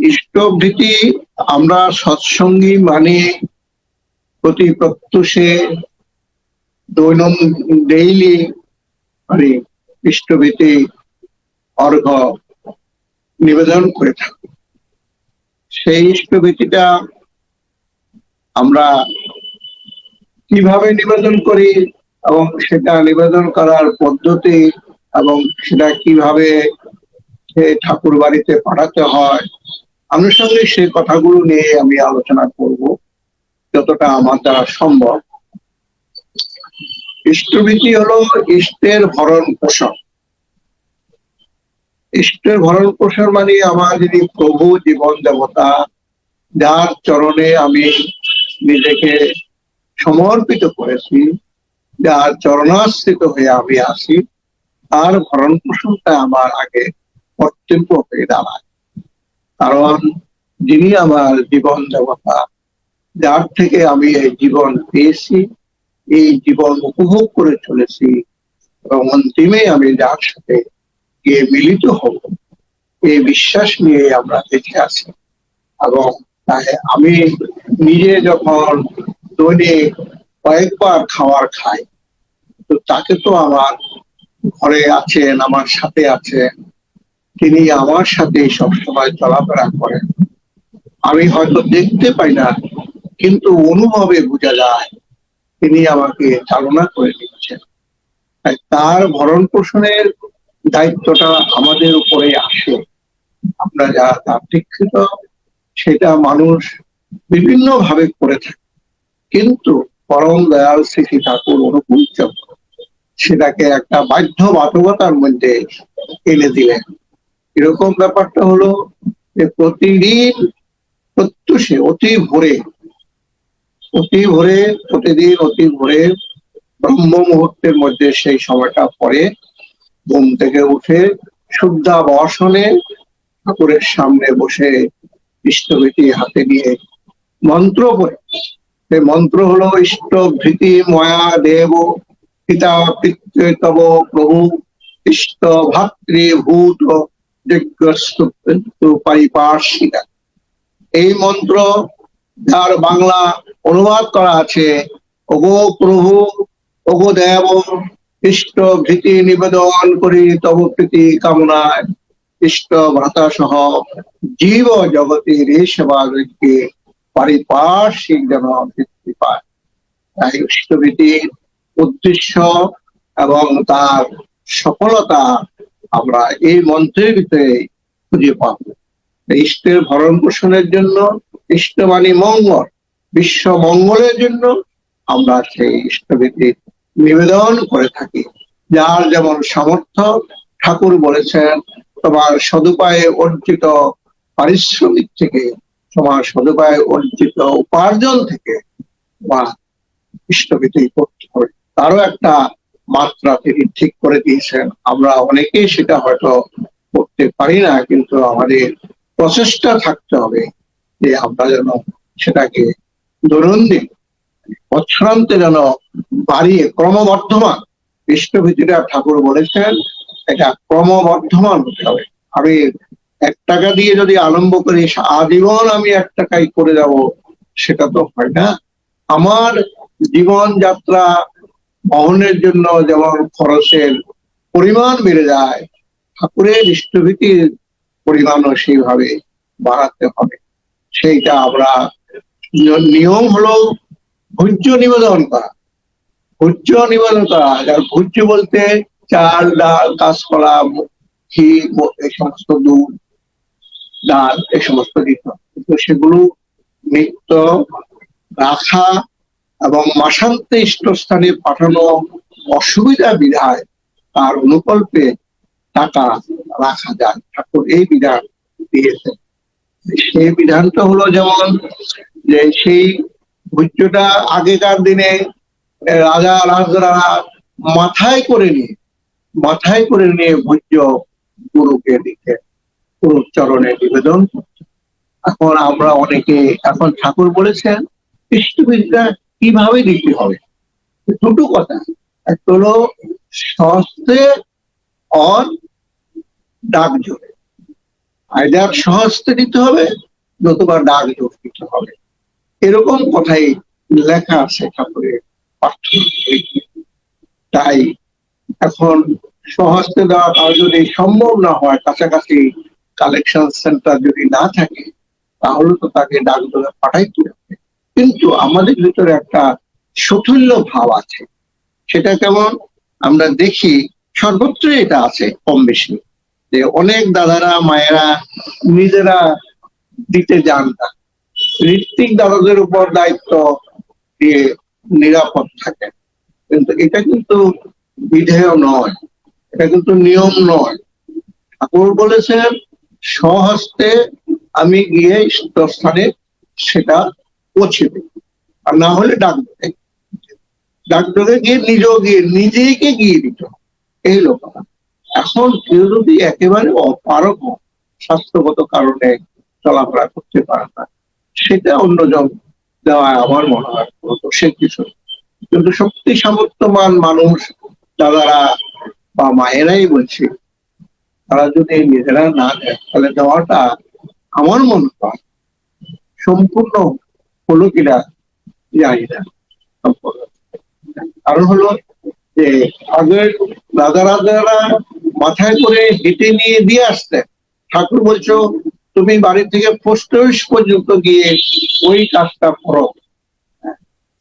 ইষ্টভীতি আমরা সৎসঙ্গী মানে প্রতি প্রত্যুষে দৈনন্দিন ডেইলি মানে ইষ্টভীতি অর্ঘ নিবেদন করে থাকি। সেই ইষ্টভীতিটা আমরা কীভাবে নিবেদন করি এবং সেটা নিবেদন করার পদ্ধতি এবং সেটা কীভাবে ঠাকুর বাড়িতে পাঠাতে হয় আনুষঙ্গিক সেই কথাগুলো নিয়ে আমি আলোচনা করব, যতটা আমার দ্বারা সম্ভব। ইষ্টভীতি হলো ইষ্টের ভরণ পোষণ। ইষ্টের ভরণ পোষণ মানে আমার যিনি প্রভু জীবন দেবতা, যার চরণে আমি নিজেকে সমর্পিত করেছি, যার চরণাশ্রিত হয়ে আমি আসি তার ভরণ পোষণটা আমার আগে কর্তব্য হয়ে দাঁড়ায়। কারণ যিনি আমার জীবন দেবতা, যার থেকে আমি এই জীবন পেয়েছি, এই জীবন উপভোগ করে চলেছি এবং অন্তিমে আমি যার সাথে গিয়ে মিলিত হব, এই বিশ্বাস নিয়ে আমরা দেখে আছি। এবং তাই আমি নিজে যখন দৈনিক কয়েকবার খাবার খাই, তো তাকে তো আমার ঘরে আছেন, আমার সাথে আছেন তিনি আমার সাথে সবসময় চলাফেরা করেন। আমি হয়তো দেখতে পাই না, কিন্তু অনুভবে বোঝা যায়, তিনি আমাকে চালনা করে দিচ্ছেন। তাই তার ভরণ পোষণের দায়িত্বটা আমাদের উপরে আসে। আমরা যা তার দীক্ষিত সেটা মানুষ বিভিন্ন ভাবে করে থাকে। কিন্তু পরম দয়াল শ্রী ঠাকুর অনুকূল সেটাকে একটা বাধ্যবাধকতার মধ্যে এনে দিলেন। এরকম ব্যাপারটা হলো যে প্রতিদিন প্রত্যুষে, অতি ভোরে অতি ভোরে, প্রতিদিন অতি ভোরে ব্রহ্ম মুহূর্তের মধ্যে সেই সময়টা পরে ঘুম থেকে উঠে শুদ্ধা বসনে ঠাকুরের সামনে বসে ইষ্টভীতি হাতে নিয়ে মন্ত্র পড়ে। সেই মন্ত্র হলো ইষ্ট ভীতি ময়া দেব, পিতা পিতৃতব প্রভু, ইষ্ট ভাতৃ ভূত পারিপার্শ্বিকা এই মন্ত্র যার বাংলা অনুবাদ করা আছে, ওগো প্রভু, ওগো দেব, ইষ্ট ভীতি নিবেদন করি তব প্রীতি কামনায়, ইষ্ট ভ্রাতা সহ জীব জগতের এই সেবাকে পারিপার্শ্বিক যেন বৃদ্ধি পায়। তাই ইষ্টভীতির উদ্দেশ্য এবং তার সফলতা আমরা এই মন্ত্রের ভিতরে খুঁজে পাব। ইষ্টের ভরণ পোষণের জন্য, ইষ্টবাণী মঙ্গল, বিশ্ব মঙ্গলের জন্য আমরা সেই ইষ্টভীতি নিবেদন করে থাকি। যার যেমন সামর্থ্য, ঠাকুর বলেছেন, তোমার সদুপায়ে অর্জিত পারিশ্রমিক থেকে, তোমার সদুপায়ে অর্জিত উপার্জন থেকে, বা ইষ্টভীতি করতে হবে। তারও একটা মাত্রা তিনি ঠিক করে দিয়েছেন। আমরা অনেকেই সেটা হয়তো করতে পারি না, কিন্তু আমাদের প্রচেষ্টা থাকতে হবে যে আমরা যেন সেটাকে দৈনন্দিন বৎসরান্তে যেন বাড়িয়ে ক্রমবর্ধমান ইষ্টভীতিটা ঠাকুর বলেছেন, এটা ক্রমবর্ধমান হতে হবে। আমি এক টাকা দিয়ে যদি আরম্ভ করি, আজীবন আমি এক টাকাই করে যাব, সেটা তো হয় না। আমার জীবন যাত্রা বহনের জন্য যেমন খরচের পরিমাণ বেড়ে যায়, ঠাকুরের ইষ্টভীতির পরিমাণও সেইভাবে বাড়াতে হবে। সেইটা আমরা নিয়ম হলো ভোজ্য নিবেদন করা। ভোজ্য নিবেদন করা, যার ভোজ্য বলতে চাল, ডাল, কাঁচকলা, ঘি এই সমস্ত দুধ, ডাল, এই সমস্ত দিত কিন্তু সেগুলো নিত্য রাখা এবং মাসান্তে ইষ্টস্থানে পাঠানো অসুবিধা বিধায় তার অনুকল্পে টাকা রাখা যায়। ঠাকুর এই বিধান দিয়েছেন। সেই বিধানটা হলো যেমন যে সেই ভোজ্যটা আগেকার দিনে রাজা রাজরা মাথায় করে নিয়ে, মাথায় করে নিয়ে ভোজ্য গুরুকে দিতে গুরুর নিবেদন এখন আমরা অনেকে, এখন ঠাকুর বলেছেন কৃষ্ণবিদ্যা কীভাবে দিতে হবে? দুটো কথা। একটা হলো সস্তে অন ডাক জোরে। আইদার সহস্তে দিতে হবে, নতুবা ডাক যোগ দিতে হবে। এরকম কথাই লেখা আছে ঠাকুরের পাঠ্য তাই এখন সহস্তে দেওয়া তার যদি সম্ভব না হয়, কাছাকাছি কালেকশন সেন্টার যদি না থাকে, তাহলে তো তাকে ডাক দোলে পাঠাইতে হবে। কিন্তু আমাদের ভিতরে একটা সতুল্য ভাব আছে। সেটা কেমন? আমরা দেখি, সর্বত্র এটা আছে কম বেশি। যে অনেক দাদারা, মায়েরা নিজেরা দিতে যান না। ঋত্বিক দাদাদের উপর দায়িত্ব দিয়ে নিরাপদ থাকে। কিন্তু এটা কিন্তু বিধেয় নয়। এটা কিন্তু নিয়ম নয়। ঠাকুর বলেছেন, স্বহস্তে আমি গিয়ে স্থানে সেটা পৌঁছে আর না হলে ডাক দেবে ডাক্তারে গিয়ে নিজেও গিয়ে, নিজেকে গিয়ে দিত। এই লোকটা। এখন কেউ যদি একেবারে অপারক স্বাস্থ্যগত কারণে চলাফেরা করতে পারে না, সেটা অন্যজন দেওয়া আমার মনে হয় সে কিছু কিন্তু শক্তি সামর্থ্যমান মানুষ দাদারা বা মায়েরাই বলছে, তারা যদি নিজেরা না দেয়, তাহলে দেওয়াটা আমার মনে হয় সম্পূর্ণ হলো কিনা জানি না কারণ হলো যে আগের দাদা রাজারা মাথায় করে হেঁটে নিয়ে দিয়ে আসতেন। ঠাকুর বলছো, তুমি বাড়ি থেকে পোস্ট অফিস পর্যন্ত গিয়ে ওই কাজটা করো।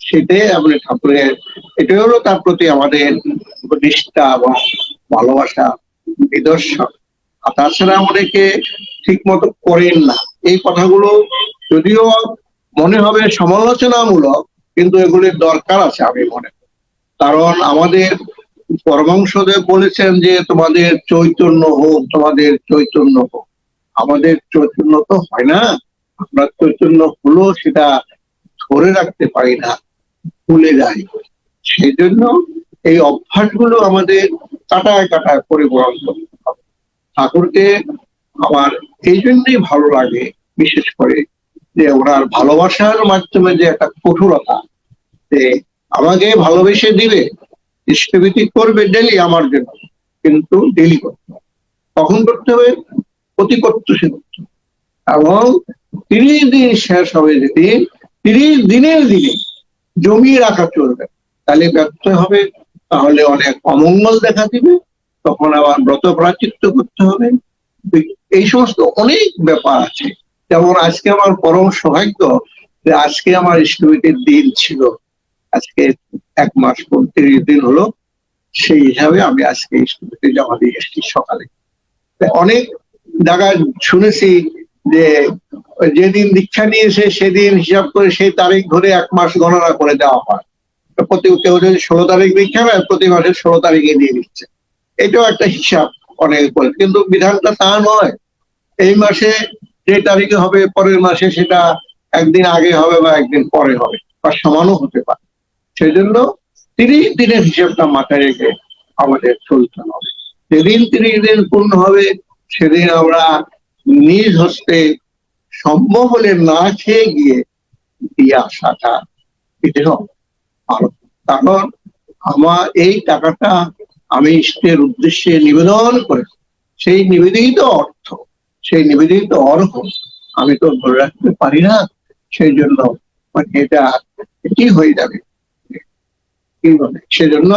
সেটাই আমাদের ঠাকুরের, এটাই হলো তার প্রতি আমাদের নিষ্ঠা এবং ভালোবাসা, নিদর্শন। আর তাছাড়া আমাদেরকে ঠিক মতো করেন না। এই কথাগুলো যদিও মনে হবে সমালোচনামূলক, কিন্তু এগুলির দরকার আছে আমি মনে করি। কারণ আমাদের পরমাংসদেব বলেছেন যে, তোমাদের চৈতন্য হোক, তোমাদের চৈতন্য হোক। আমাদের চৈতন্য তো হয় না। আমরা চৈতন্য হলো সেটা ধরে রাখতে পারি না, ভুলে যাই। সেই জন্য এই অভ্যাসগুলো আমাদের কাটায় কাটায় পরিবর্তন করতে হবে। ঠাকুরকে আমার এই জন্যই ভালো লাগে, বিশেষ করে যে ওনার ভালোবাসার মাধ্যমে যে একটা কঠোরতা, যে আমাকে ভালোবেসে দিবে ইষ্টভীতি করবে ডেলি আমার জন্য, কিন্তু ডেলি করতে হবে। কখন করতে হবে? সে করতে এবং তিরিশ দিন শেষ হবে যেদিন তিরিশ দিনের দিনে জমিয়ে রাখা চলবে, তাহলে ব্যর্থ হবে, তাহলে অনেক অমঙ্গল দেখা দিবে, তখন আবার ব্রত প্রাচিত্য করতে হবে। এই সমস্ত অনেক ব্যাপার আছে। যেমন আজকে আমার পরম সৌভাগ্য যে আজকে আমার ইষ্টভীতির দিন ছিল। আজকে এক মাস পঁয়ত্রিশ দিন হলো, সেই হিসাবে আমি আজকে ইষ্টভীতি জমা দিয়ে এসেছি সকালে। অনেক জায়গায় শুনেছি যে যেদিন দীক্ষা নিয়েছে সেদিন হিসাব করে সেই তারিখ ধরে এক মাস গণনা করে দেওয়া হয়। প্রতি কেউ যদি ষোলো তারিখ দীক্ষা নেয়, প্রতি মাসের ষোলো তারিখে দিয়ে দিচ্ছে। এটাও একটা হিসাব অনেকে করে। কিন্তু বিধানটা তা নয়। এই মাসে যে তারিখে হবে পরের মাসে সেটা একদিন আগে হবে বা একদিন পরে হবে, বা সমানও হতে পারে। সেই জন্য তিরিশ দিনের হিসেবটা মাথায় রেখে আমাদের চলতে হবে। যেদিন তিরিশ দিন পূর্ণ হবে, সেদিন আমরা নিজ হস্তে সম্ভব হলে না খেয়ে গিয়ে দিয়ে আসাটা হবে। আর কারণ আমার এই টাকাটা আমি ইষ্টের উদ্দেশ্যে নিবেদন করে সেই নিবেদিত সেই নিবেদিত অর্ঘ আমি তো ধরে রাখতে পারি না সেই জন্য মানে এটা কি হয়ে যাবে। কি বলে? সেজন্য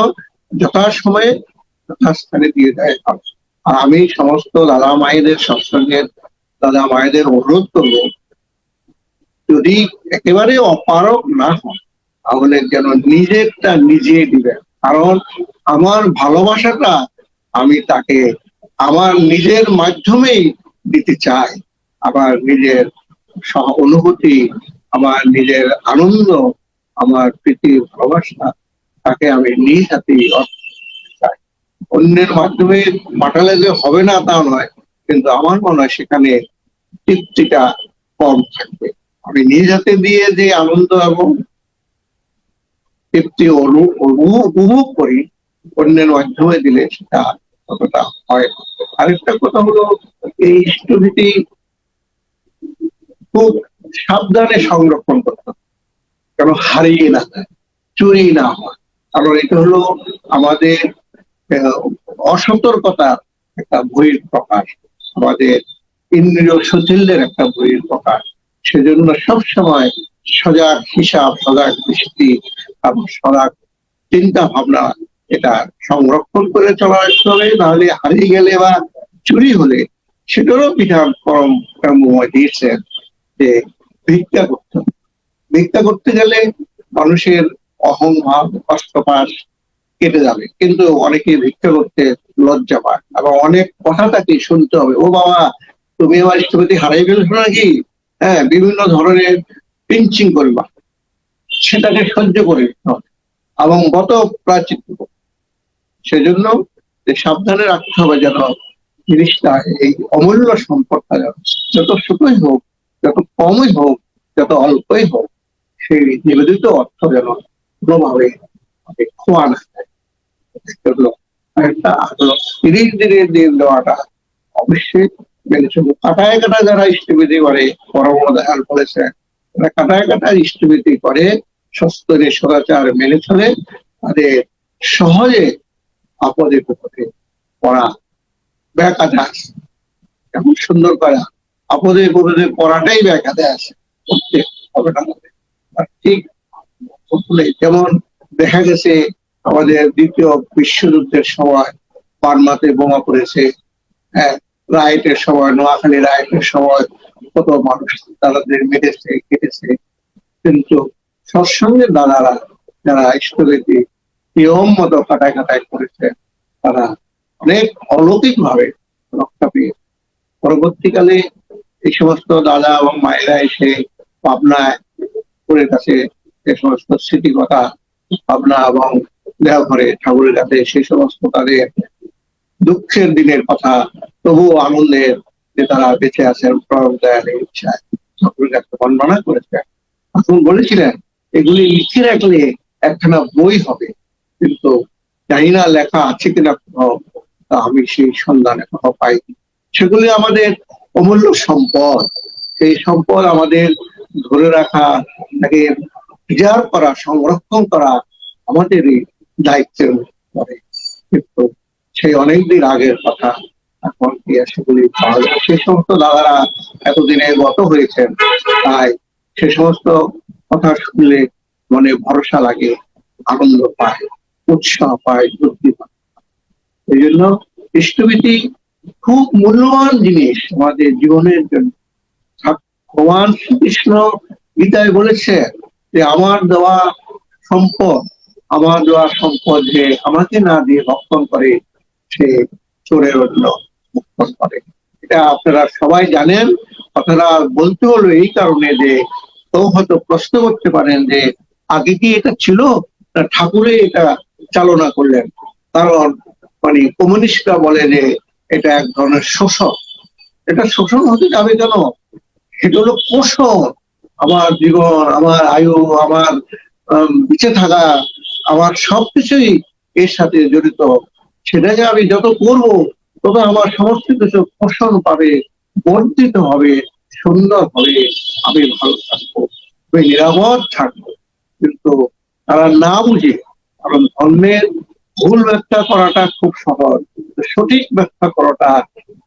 যথাসময়ে যথাস্থানে দিয়ে দেয়। আর আমি সমস্ত দাদা মায়েদের সৎসঙ্গের দাদা মায়েদের অনুরোধ করব, যদি একেবারে অপারক না হয়, তাহলে যেন নিজেরটা নিজে দিবেন কারণ আমার ভালোবাসাটা আমি তাকে, আমার নিজের মাধ্যমেই দিতে চাই আমার নিজের সহ অনুভূতি, আমার নিজের আনন্দ, আমার প্রীতি, ভালোবাসা, তাকে আমি নিজ হাতে চাই। অন্যের মাধ্যমে পাঠালে যে হবে না তা নয়, কিন্তু আমার মনে হয় সেখানে তৃপ্তিটা কম থাকবে। আমি নিজ হাতে দিয়ে যে আনন্দ এবং তৃপ্তি উপভোগ করি, অন্যের মাধ্যমে দিলে সেটা ততটা হয়? আরেকটা কথা হলো, এই ইষ্টভীতি খুব সাবধানে সংরক্ষণ করতে কেন? হারিয়ে না চুরি না হয়। কারণ এটা হলো আমাদের অসতর্কতার একটা বহির প্রকাশ আমাদের ইন্দ্রিয় শৈথিল্যের একটা বইয়ের প্রকাশ সেজন্য সবসময় সজাগ হিসাব, সজাগ দৃষ্টি, এবং সজাগ চিন্তা ভাবনা এটা সংরক্ষণ করে চলা হবে, নাহলে হারিয়ে গেলে বা চুরি হলে সেটারও বিধান পরম দিয়েছেন যে ভিক্ষা করতে। ভিক্ষা করতে গেলে মানুষের অহংভাব কষ্টপাস কেটে যাবে। কিন্তু অনেকে ভিক্ষা করতে লজ্জা পায় এবং অনেক কথা তাকে শুনতে হবে। ও বাবা, তুমি আমার ইষ্টপতি হারাই ফেলছো নাকি? হ্যাঁ বিভিন্ন ধরনের পিঞ্চিং করবা। সেটাকে সহ্য করে হবে। এবং গত প্রাচিত্য সেজন্য সাবধানে রাখতে হবে যেন জিনিসটা এই অমূল্য সম্পদটা যেন যত ছোটই হোক, যত কমই হোক, যত অল্পই হোক, সেই নিবেদিত অর্থ যেন কোনোভাবে খোয়া না যায়। একটা ধীরে ধীরে দিয়ে দেওয়াটা অবশ্যই মেনে চলবে কাটায় কাটা যারা ইষ্টবিধি করে পরম দেখাল বলেছে, তারা কাটায় কাটায় ইষ্টবিধি করে সস্তরে সদাচার মেনে চলে, তাদের সহজে আপদে বিপদে পড়া। ব্যাকাতে আসে এমন সুন্দর করা। আপদে বিপদে পড়াটাই ব্যাকাতে আসে ঠিক যেমন দেখা গেছে আমাদের দ্বিতীয় বিশ্বযুদ্ধের সময় বার্মাতে বোমা পড়েছে। হ্যাঁ রাইটের সময়, নোয়াখালী রাইটের সময় কত মানুষ তাদের মেরেছে কেটেছে কিন্তু সৎসঙ্গের দাদারা যারা ইষ্টবেদী নিয়ম মতো কাটায় কাটায় করেছে। তারা অনেক অলৌকিক ভাবে রক্ষা পেয়ে পরবর্তীকালে এই সমস্ত দাদা এবং মায়েরা এসে পাবনায় ঠাকুরের কাছে যে সমস্ত স্মৃতি কথা পাবনা এবং দেওঘরে, ঠাকুরের কাছে সেই সমস্ত তাদের দুঃখের দিনের কথা, তবুও আনন্দের যে তারা বেঁচে আছেন প্রণব ইচ্ছায় ঠাকুরের কাছে বর্ণনা করেছে। ঠাকুর বলেছিলেন, এগুলি লিখে রাখলে একখানা বই হবে। কিন্তু জানি না লেখা আছে কিনা তা আমি সেই সন্ধানে কোথাও পাইনি। সেগুলি আমাদের অমূল্য সম্পদ। সেই সম্পদ আমাদের ধরে রাখা, তাকে প্রিজার্ভ করা, সংরক্ষণ করা আমাদেরই দায়িত্বের পরে কিন্তু সেই অনেকদিন আগের কথা। এখন সেগুলি পাওয়া যায়? সেই সমস্ত দাদারা এতদিনে গত হয়েছেন, তাই সে সমস্ত কথা শুনলে মনে ভরসা লাগে, আনন্দ পায়। উৎসাহ পায় বুদ্ধি পায়। এই জন্য ইষ্টভীতি খুব মূল্যবান জিনিস আমাদের জীবনের জন্য। ভগবান শ্রীকৃষ্ণ গীতায় বলেছে যে, আমার দেওয়া সম্পদ, আমার দেওয়া সম্পদ যে আমাকে না দিয়ে ভক্ষণ করে, সে চোরের অন্য ভক্ষণ করে। এটা আপনারা সবাই জানেন, কথাটা বলতে হলো এই কারণে যে তো হয়তো প্রশ্ন করতে পারেন যে, আগে কি এটা ছিল? ঠাকুরে এটা চালনা করলেন। কারণ মানে কমিউনিস্টরা বলে যে এটা এক ধরনের শোষণ। এটা শোষণ হতে যাবে কেন? সেটা হলো পোষণ। আমার জীবন আমার আয়ু আমার আম, বেঁচে থাকা আমার সবকিছুই এর সাথে জড়িত। সেটাকে আমি যত করব তত আমার সমস্ত কিছু পোষণ পাবে বর্ধিত হবে সুন্দর হবে আমি ভালো থাকব। নিরাপদ থাকব। কিন্তু তারা না বুঝে কারণ ধর্মের ভুল ব্যাখ্যা করাটা খুব সহজ, সঠিক ব্যাখ্যা করাটা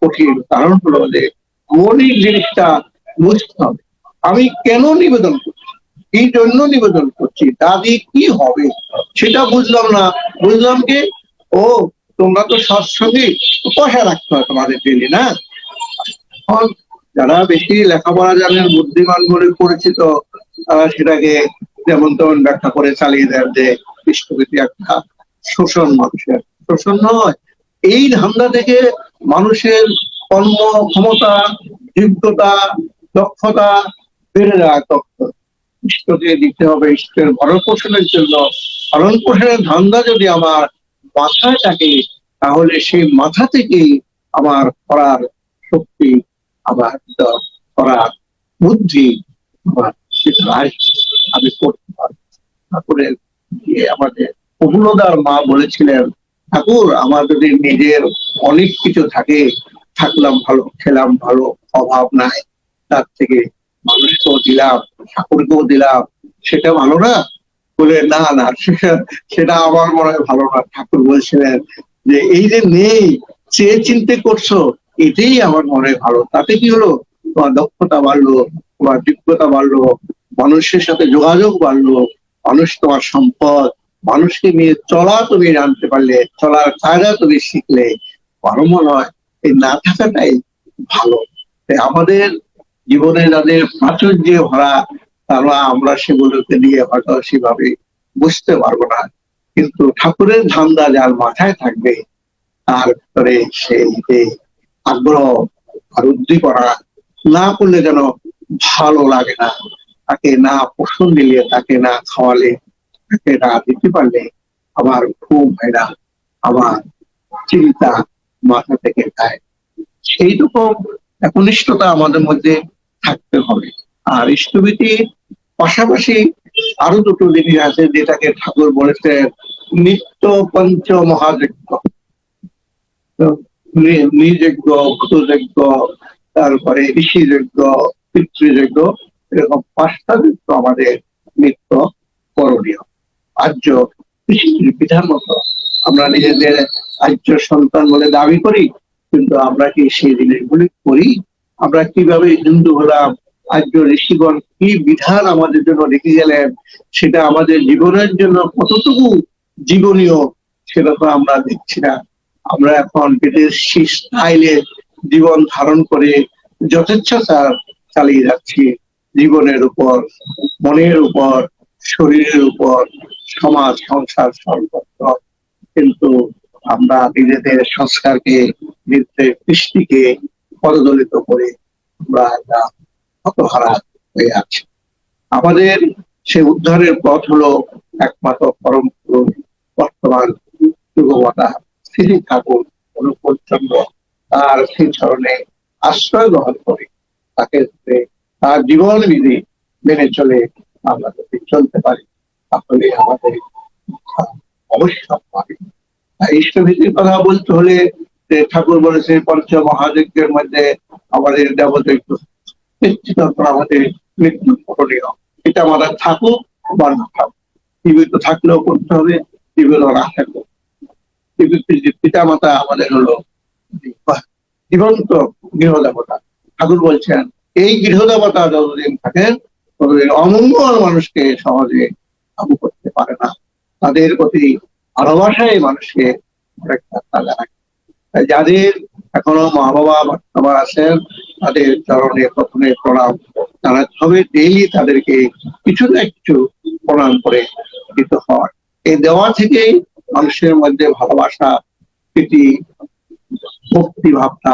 কঠিন। কারণ হলো যে মৌলিক জিনিসটা বুঝতে হবে। আমি কেন নিবেদন করছি? কি জন্য নিবেদন করছি? দিয়ে কি হবে? সেটা বুঝলাম না। বুঝলাম কি? ও, তোমরা তো সৎসঙ্গে পয়সা রাখতে হয় তোমাদের ডেলি না? যারা বেশি লেখাপড়া জানেন, বুদ্ধিমান বলে পরিচিত সেটাকে যেমন তেমন ব্যাখ্যা করে চালিয়ে দেন যে বিশ্ববিধি একটা শোষণ মানুষের। শোষণ নয়, এই ধান্দা থেকে মানুষের কর্ম ক্ষমতা, যোগ্যতা, দক্ষতা বেড়ে যায় তখন ইষ্টকে দিতে হবে ইষ্টের ভরণ পোষণের জন্য। ভরণ পোষণের ধান্দা যদি আমার মাথায় থাকে, তাহলে সেই মাথা থেকেই আমার করার শক্তি, আমার করার বুদ্ধি, আমার সেটা আমি করতে পারব। গিয়ে আমাদের প্রফুল্লদার মা বলেছিলেন, ঠাকুর, আমার যদি নিজের অনেক কিছু থাকে, থাকলাম ভালো, খেলাম ভালো, অভাব নাই, তার থেকে মানুষকেও দিলাম, ঠাকুরকেও দিলাম, সেটা ভালো না? বলে, না না, সেটা সেটা আমার মনে হয় ভালো না। ঠাকুর বলছিলেন যে, এই যে নেই, চেয়ে চিনতে করছ, এটাই আমার মনে হয় ভালো। তাতে কি হলো? তোমার দক্ষতা বাড়লো, তোমার যোগ্যতা বাড়লো, মানুষের সাথে যোগাযোগ বাড়লো মানুষ তোমার সম্পদ। মানুষকে নিয়ে চলা তুমি জানতে পারলে, চলার কায়দা তুমি শিখলে। আমার মনে হয় এই না থাকাটাই ভালো। আমাদের জীবনে যাদের প্রাচুর্যে ভরা, তারা আমরা সেগুলোকে নিয়ে হয়তো সেভাবে বুঝতে পারব না। কিন্তু ঠাকুরের ধান্দা যার মাথায় থাকবে, তার ভিতরে সেই যে আগ্রহ আর উদ্দীপনা না করলে যেন ভালো লাগে না। তাকে না পোষণ দিলে, তাকে না খাওয়ালে, তাকে না দিতে পারলে আমার ঘুম হয় না আমার চিন্তা মাথা থেকে যায়। সেই রকম একনিষ্ঠতা আমাদের মধ্যে থাকতে হবে। আর ইষ্টভীতির পাশাপাশি আরও দুটো জিনিস আছে যেটাকে ঠাকুর বলেছেন, নিত্য পঞ্চ মহাযজ্ঞ। নিজজ্ঞ ভূতযজ্ঞ, তারপরে ঋষিযজ্ঞ, পিতৃযজ্ঞ এরকম পাঁচটা যজ্ঞ আমাদের নিত্য করণীয়। আর্য বিধান মতো আমরা নিজেদের আর্য সন্তান বলে দাবি করি, কিন্তু আমরা কি সেই জিনিসগুলি করি? আমরা কীভাবে হিন্দু হলাম? আর্য ঋষিগণ কি বিধান আমাদের জন্য রেখে গেলেন? সেটা আমাদের জীবনের জন্য কতটুকু জীবনীয়, সেটা তো আমরা দেখছি না। আমরা এখন বিদেশি স্টাইলে জীবন ধারণ করে যথেচ্ছতা চালিয়ে যাচ্ছি। জীবনের উপর, মনের উপর, শরীরের উপর, সমাজ, সংসার, সর্বত্র। কিন্তু আমরা নিজেদের সংস্কারকে, নিজেদের কৃষ্টিকে পদদলিত করে আমরা একটা হতহারা হয়ে আছি। আমাদের সে উদ্ধারের পথ হলো একমাত্র পরম বর্তমান যুগমাতা শ্রী ঠাকুর অনুপচন্দ্র তার সেই চরণে আশ্রয় গ্রহণ করে তাকে তার জীবন বিধি মেনে চলে আমরা যদি চলতে পারি, তাহলে আমাদের অবশ্যই পাবে ইষ্টভীতির কথা বলতে হলে ঠাকুর বলেছে পঞ্চ মহাযজ্ঞের মধ্যে আমাদের নিশ্চিত আমাদের মৃত্যু করণীয়। এটা আমাদের থাকুক বা না থাকুক। জীবিত থাকলেও করতে হবে, জীবিত না থাকলেও। পিতা মাতা আমাদের হলো জীবন্ত গৃহদেবতা। ঠাকুর বলছেন এই গৃহদেবতা যতদিন থাকেন, ততদিন অমঙ্গল মানুষকে সহজে কাবু করতে পারে না। তাদের প্রতি ভালোবাসায় মানুষকে অনেকটা যাদের এখনও মা বাবা বাবা আছেন, তাদের চরণে প্রথমে প্রণাম জানাতে হবে। ডেইলি তাদেরকে কিছু না কিছু প্রণাম করে দিতে হয়। এই দেওয়া থেকেই মানুষের মধ্যে ভালোবাসা, প্রীতি ভক্তি ভাবটা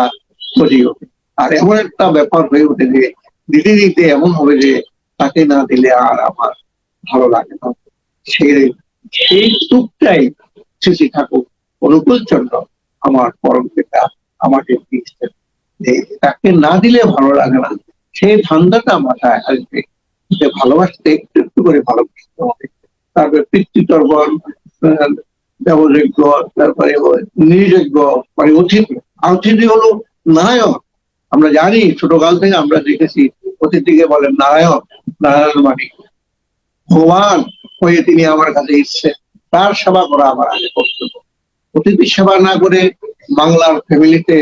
তৈরি হবে আর এমন একটা ব্যাপার হয়ে ওঠে যে দিতে দিতে এমন হবে যে তাকে না দিলে আর আমার ভালো লাগে না। সেই সেই সুখটাই শ্রী ঠাকুর অনুকূল চন্দ্র আমার পরম পিতা আমাকে দিয়েছেন। তাকে না দিলে ভালো লাগে না সেই ধান্দাটা মাথায় আসবে যে ভালোবাসতে একটু একটু করে ভালোবাসতে হবে। তারপরে পিতৃতর্পণ দেবযজ্ঞ তারপরে নির্যজ্ঞ মানে অতিথি অতিথি হলো নারায়ণ আমরা জানি, ছোটকাল থেকে আমরা দেখেছি অতিথিকে বলেন, নারায়ণ নারায়ণ মানে ভগবান হয়ে তিনি আমার কাছে এসছে তার সেবা করা আমার আগে কর্তব্য। অতিথি সেবা না করে বাংলার ফ্যামিলিতে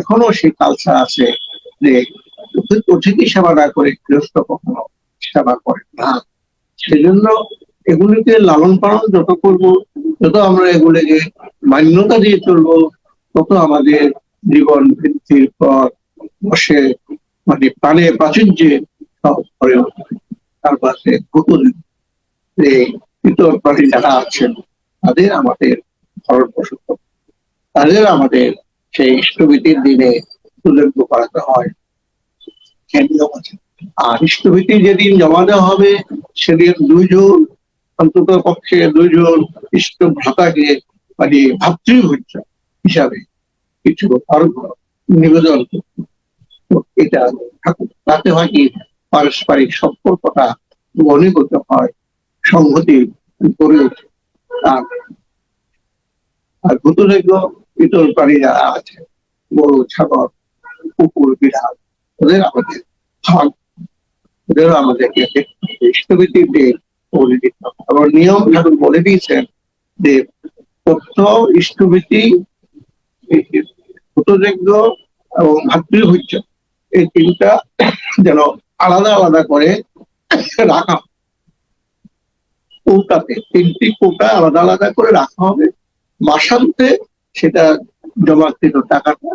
এখনও সেই কালচার আছে যে অতিথি সেবা না করে গৃহস্থ কখনো সেবা করে না। সেজন্য এগুলিকে লালন পালন যত করব, যত আমরা এগুলিকে মান্যতা দিয়ে চলবো, তত আমাদের জীবন বৃদ্ধির পর বসে মানে প্রাচুর্যে সব করে তার পাশে ভূতুল এই ইতর প্রাণী যারা আছেন, তাদের আমাদের ভরণ পোষণ তাদের আমাদের সেই ইষ্টভীতির দিনে সুযোগ্য করাতে হয়। আর ইষ্টভীতি যেদিন জমা দেওয়া হবে, সেদিন দুইজন অন্তত পক্ষে দুইজন ইষ্ট ভ্রাতাকে মানে ভাতৃভোজ্য হিসাবে কিছু নিবেদন করতে এটা তাতে হয় কি, পারস্পরিক সম্পর্কটা ঘনীভূত হয়, সংহতি গড়ে ওঠে। আর আর ভূতযোগ্য ইতর প্রাণী যারা আছে গরু ছাগল, কুকুর, বিড়াল, ওদের আমাদের ভাগ। ওদেরও আমাদেরকে দিতে হবে। আবার নিয়ম ঠাকুর বলে দিয়েছেন যে তথ্য ইষ্টভীতি ভূতযজ্ঞ এবং ভাতৃভোজ্য এই তিনটা যেন আলাদা আলাদা করে রাখা কৌটাতে তিনটি কৌটা আলাদা আলাদা করে রাখা হবে। মাসান্তে সেটা জমাকৃত টাকাটা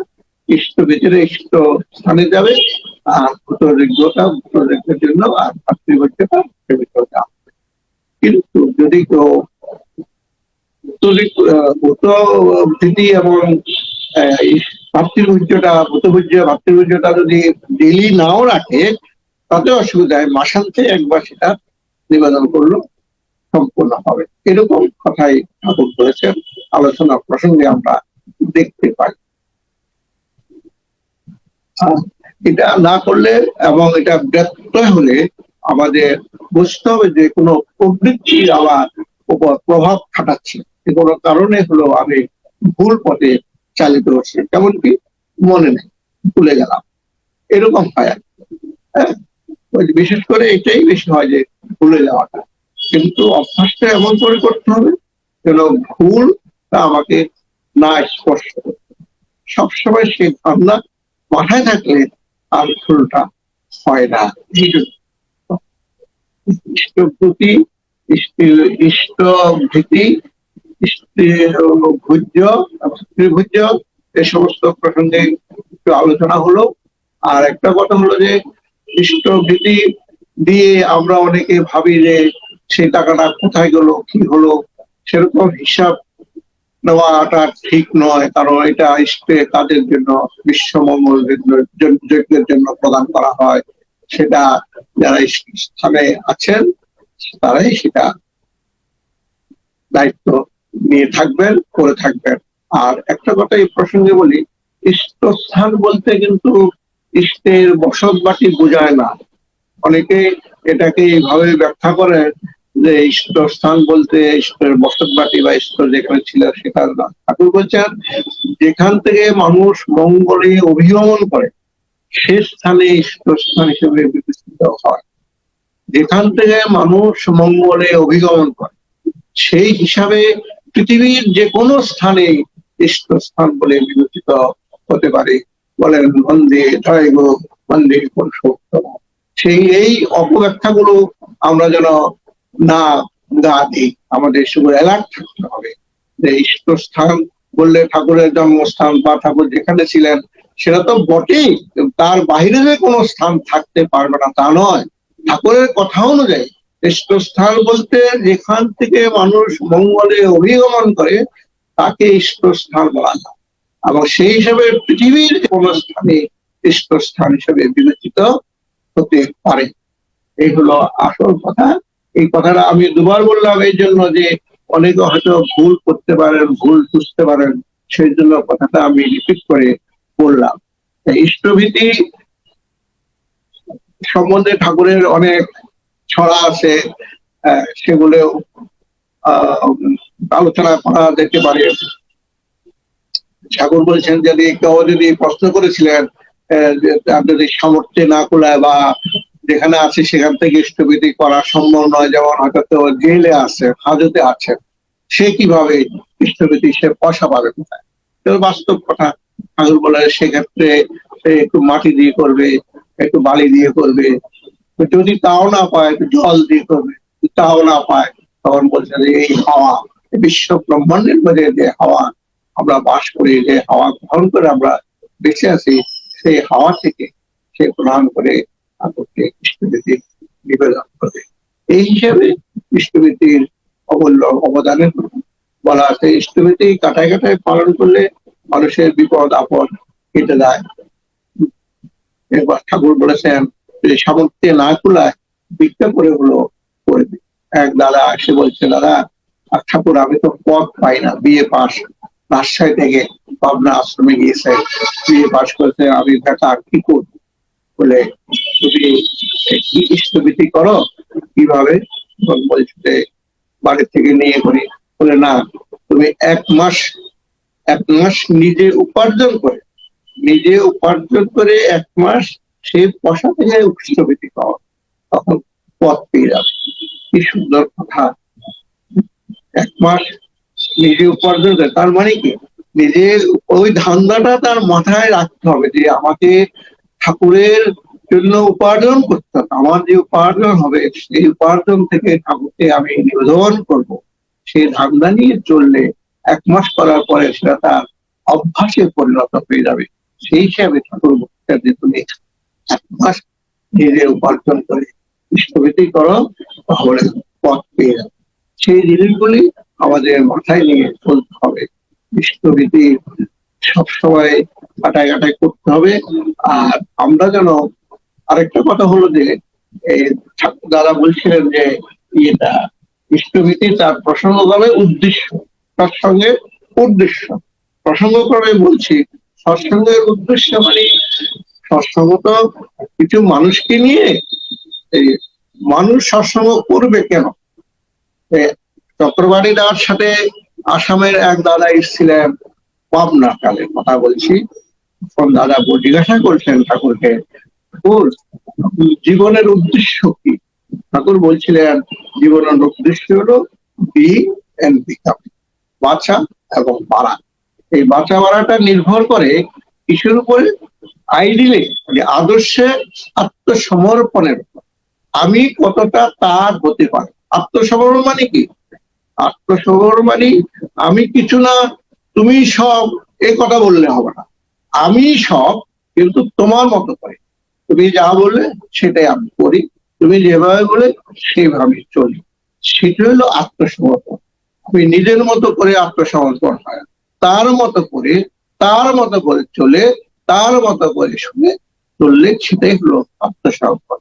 ইষ্ট ভিতরে ইষ্ট স্থানে যাবে, আর ভূতযোগ্যটা ভূতযোগ্যের জন্য আর ভাতৃভোজ্যটা ভিতরে যাবে। কিন্তু যদি কেউ ভূত এবং ভাতৃভোজ্যটা, ভূতভোজ্য, ভাতৃভোজ্যটা যদি ডেলি নাও রাখে, তাতে অসুবিধা হয়। মাসান্তে একবার সেটা নিবেদন করল, সম্পূর্ণ হবে। এরকম কথাই ঠাকুর করেছেন আলোচনা প্রসঙ্গে আমরা দেখতে পাই। এটা না করলে এবং এটা ব্যত্যয় হলে আমাদের বুঝতে হবে যে কোনো প্রবৃত্তি আমার উপর প্রভাব খাটাচ্ছে। কোনো কারণে হলো আমি ভুল পথে চালিত হচ্ছে যেমন কি মনে নেই, ভুলে গেলাম। এরকম হয় আর। হ্যাঁ? বিশেষ করে এটাই বেশি হয় যে ভুলে যাওয়াটা। কিন্তু অভ্যাসটা এমন করে করতে হবে যেন ভুল আমাকে না স্পর্শ করতে সবসময় সেই ভাবনা মাথায় থাকলে আর ভুলটা হয় না। এই জন্য ইষ্ট ভীতি ভোজ্য এ সমস্ত প্রসঙ্গে একটু আলোচনা হলো। আর একটা কথা হলো যে ইষ্ট ভীতি দিয়ে আমরা অনেকে ভাবি যে সেই টাকাটা কোথায় গেল, কি হলো, সেরকম হিসাব নেওয়াটা ঠিক নয়। কারণ এটা ইষ্টে তাদের জন্য, বিশ্বমঙ্গল যজ্ঞের জন্য প্রদান করা হয়। সেটা যারা স্থানে আছেন, তারাই সেটা দায়িত্ব নিয়ে থাকবেন, করে থাকবেন। আর একটা কথা এই প্রসঙ্গে বলি, ইষ্টস্থান বলতে কিন্তু ইষ্টের বসত বাটি বোঝায় না। অনেকে এটাকে এইভাবে ব্যাখ্যা করে যে ইষ্টস্থান বলতে ঈশ্বরের বসত বাটি বা ঈশ্বর যেখানে ছিল সেটা না। ঠাকুর বলছেন, যেখান থেকে মানুষ মঙ্গলে অভিগমন করে, সে স্থানে ইষ্টস্থান হিসেবে বিবেচিত হয়। যেখান থেকে মানুষ মঙ্গলে অভিগমন করে, সেই হিসাবে পৃথিবীর যে কোনো স্থানে ইষ্টস্থান বলে বিবেচিত হতে পারে। বলেন মন্দির জয় গো মন্দির পুরুষোত্তম। সেই এই অপব্যাখ্যাগুলো আমরা যেন না গা দিই। আমাদের সেগুলো অ্যালার্ট থাকতে হবে যে ইষ্টস্থান বললে ঠাকুরের জন্মস্থান বা ঠাকুর যেখানে ছিলেন, সেটা তো বটেই। তার বাইরে যে কোনো স্থান থাকতে পারবে না, তা নয়। ঠাকুরের কথা অনুযায়ী ইষ্টস্থান বলতে যেখান থেকে মানুষ মঙ্গলে অভিগমন করে, তাকে ইষ্টস্থান বলা হয়। এবং সেই হিসাবে পৃথিবীর কোন স্থানে ইষ্টস্থান হিসেবে বিবেচিত হতে পারে। এই হলো আসল কথা। এই কথাটা আমি দুবার বললাম এই জন্য যে অনেকে হয়তো ভুল করতে পারেন, ভুল বুঝতে পারেন, সেই জন্য কথাটা আমি রিপিট করে বললাম। ইষ্টভীতি সম্বন্ধে ঠাকুরের অনেক ছড়া আছে সেগুলো আলোচনা করা যেতে পারে। ঠাকুর বলেছেন যদি কেউ যদি প্রশ্ন করেছিলেন তার যদি সামর্থ্যে না কুলায় বা যেখানে আছে সেখান থেকে ইষ্টভীতি করা সম্ভব নয়, যেমন হয়তো কেউ জেলে আছে, হাজতে আছে, সে কীভাবে ইষ্টভীতি সে পয়সা পাবে কোথায়? বাস্তব কথা ঠাকুর বলে সেক্ষেত্রে একটু মাটি দিয়ে করবে, একটু বালি দিয়ে করবে যদি তাও না পায় জল দিয়ে যদি তাও না পায়, তখন বলছে যে এই হাওয়া বিশ্ব ব্রহ্মাণ্ডের মধ্যে যে হাওয়া, আমরা বাস করি, যে হাওয়া গ্রহণ করে আমরা বেঁচে আছি, সেই হাওয়া থেকে সে প্রদান করে ঠাকুরকে ইষ্টভীতি নিবেদন করে। এই হিসাবে ইষ্টভীতির অমূল্য অবদানের বলা আছে। ইষ্টভীতি কাটায় কাটায় পালন করলে মানুষের বিপদ আপদ কেটে যায়। একবার ঠাকুর বলেছেন সামর্থ্যে না কুলায় ভিক্ষা করে হলো করবে এক দাদা এসে বলছে, দাদা ঠাকুর, আমি তো পদ পাই না বিয়ে পাস। রাজশাহী থেকে পাবনা আশ্রমে গিয়েছে বিয়ে পাস করেছে। আমি দেখা কি করব? বলে, তুমি ইষ্টভীতি করো? কীভাবে? বলছে যে, বাড়ি থেকে নিয়ে করি বলে, না, তুমি এক মাস এক মাস নিজে উপার্জন করে, নিজে উপার্জন করে এক মাস সেই পয়সা থেকে ইষ্টভীতি পাওয়া, তখন পথ পেয়ে যাবে। কি সুন্দর কথা। এক মাস নিজে উপার্জন করে, তার মানে কি? নিজের ওই ধান্দাটা তার মাথায় রাখতে হবে যে আমাকে ঠাকুরের জন্য উপার্জন করতে হবে। আমার যে উপার্জন হবে সেই উপার্জন থেকে ঠাকুরকে আমি নিবেদন করব। সেই ধান্দা নিয়ে চললে এক মাস করার পরে সেটা তার অভ্যাসে পরিণত হয়ে যাবে। সেই হিসাবে ঠাকুর যে তুমি এক মাস নিজে উপার্জন করে। ইষ্টভীতি করো তাহলে পথ পেয়ে যাবে। সেই জিনিসগুলি আমাদের মাথায় নিয়ে চলতে হবে। ইষ্টভীতি সবসময় কাটায় কাটায় করতে হবে। আর আমরা যেন আরেকটা কথা হলো যে দাদা বলছিলেন যে, ইয়েটা ইষ্টভীতি তার প্রসঙ্গক্রমে উদ্দেশ্য। তার সঙ্গে উদ্দেশ্য। প্রসঙ্গক্রমে বলছি, সৎসঙ্গের উদ্দেশ্য মানে তো কিছু মানুষকে নিয়ে মানুষ সৎসঙ্গ করবে কেন? এ, চক্রবাড়ি দাদার সাথে আসামের এক দাদা এসেছিলেন পাবনা কালের কথা বলছি। তখন দাদা জিজ্ঞাসা করছেন ঠাকুরকে ঠাকুর জীবনের উদ্দেশ্য কি? ঠাকুর বলছিলেন জীবনের উদ্দেশ্য হলো বি এন্ড বিকাম বাঁচা এবং বাড়া। এই বাঁচা বাড়াটা নির্ভর করে কিসের উপরে? আইডিলে মানে আদর্শে আত্মসমর্পণের আমি কতটা তার হতে পারি? আত্মসমর্পণ মানে কি? আত্মসমর্পণ মানে আমি কিছু না, তুমি সব এই কথা বললে হবে না। আমি সব, কিন্তু তোমার মতো করে। তুমি যা বললে সেটাই আমি করি। তুমি যেভাবে বলে সেভাবে চলি। সেটা হলো আত্মসমর্পণ। আমি নিজের মতো করে আত্মসমর্পণ হয়। তার মতো করে, তার মতো করে চলে তার মতো করে শুনে চললে সেটাই হলো আত্মসমর্পণ।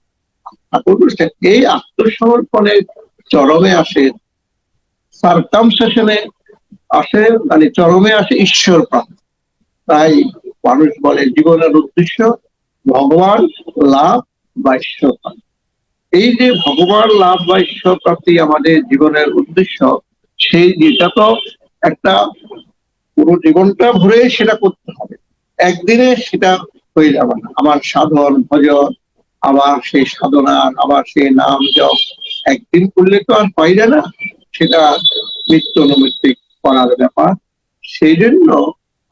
ঠাকুর এই আত্মসমর্পণের চরমে আসে সার্কামসেশনে আসে মানে চরমে আসে ঈশ্বর প্রাপ্তি। তাই মানুষ বলে, জীবনের উদ্দেশ্য ভগবান লাভ বা ঈশ্বর। এই যে ভগবান লাভ বা ঈশ্বর প্রাপ্তি আমাদের জীবনের উদ্দেশ্য, সেই যেটা তো একটা পুরো জীবনটা ভরে সেটা করতে হবে। একদিনে সেটা হয়ে যাবে না। আমার সাধন, ভজন আবার সেই সাধনা আবার সেই নাম জপ একদিন করলে তো আর হয় না সেটা নিত্য নৈমিত্তিক করার ব্যাপার। সেই জন্য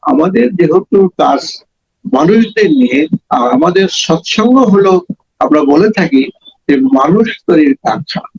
আমাদের যেহেতু কাজ মানুষদের নিয়ে, আর আমাদের সৎসঙ্গ হলো আমরা বলে থাকি যে মানুষ তৈরির কারখানা